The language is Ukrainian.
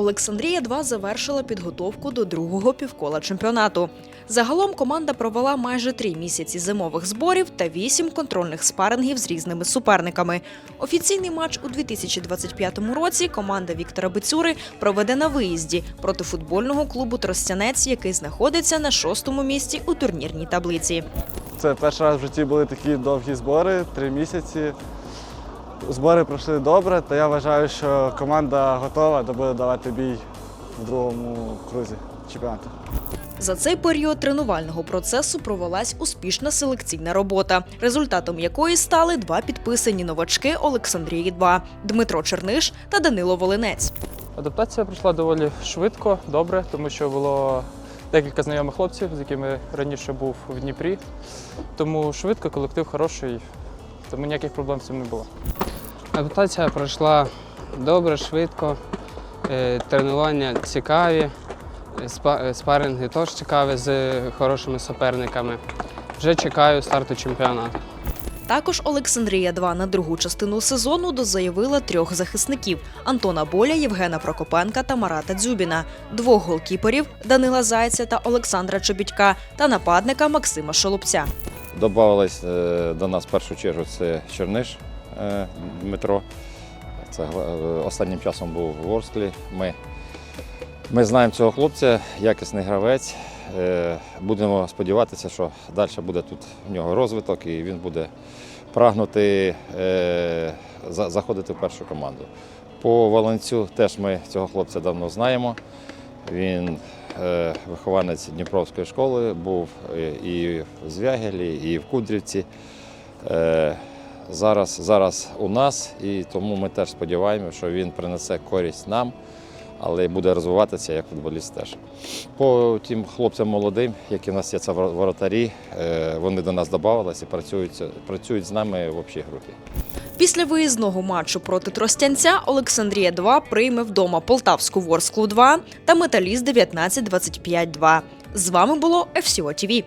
Олександрія 2 завершила підготовку до другого півкола чемпіонату. Загалом команда провела майже три місяці зимових зборів та вісім контрольних спарингів з різними суперниками. Офіційний матч у 2025 році команда Віктора Бицюри проведе на виїзді проти футбольного клубу Тростянець, який знаходиться на шостому місці у турнірній таблиці. Це перший раз в житті були такі довгі збори, три місяці. Збори пройшли добре, та я вважаю, що команда готова та буде давати бій в другому крузі чемпіонату. За цей період тренувального процесу провелась успішна селекційна робота, результатом якої стали два підписані новачки Олександрії 2 Дмитро Черниш та Данило Волинець. Адаптація пройшла доволі швидко, добре, тому що було декілька знайомих хлопців, з якими раніше був в Дніпрі. Тому швидко, колектив хороший, тому ніяких проблем з цим не було. Адаптація пройшла добре, швидко. Е, Тренування цікаві, е, спа- е, спаринги теж цікаві з хорошими суперниками. Вже чекаю старту чемпіонату. Також Олександрія 2 на другу частину сезону дозаявила трьох захисників: Антона Боля, Євгена Прокопенка та Марата Дзюбіна, двох голкіперів Данила Зайця та Олександра Чобітька та нападника Максима Шолопця. Добавилось е, до нас в першу чергу це Черниш е, Дмитро. Це е, останнім часом був в Ворсклі. Ми, ми знаємо цього хлопця, якісний гравець. Будемо сподіватися, що далі буде тут в нього розвиток і він буде прагнути заходити в першу команду. По Волонцю теж ми цього хлопця давно знаємо. Він вихованець Дніпровської школи, був е, і в Звягелі, і в Кудрівці. Е, зараз, зараз у нас, і тому ми теж сподіваємося, що він принесе користь нам, але буде розвиватися як футболіст теж. По тим хлопцям молодим, які в нас є це воротарі, е, вони до нас додавалися і працюють, працюють з нами в общій групі. Після виїзного матчу проти Тростянця Олександрія 2 прийме вдома Полтавську Ворсклу 2 та Металіст 19-25-2. З вами було ФСО ТІВІ.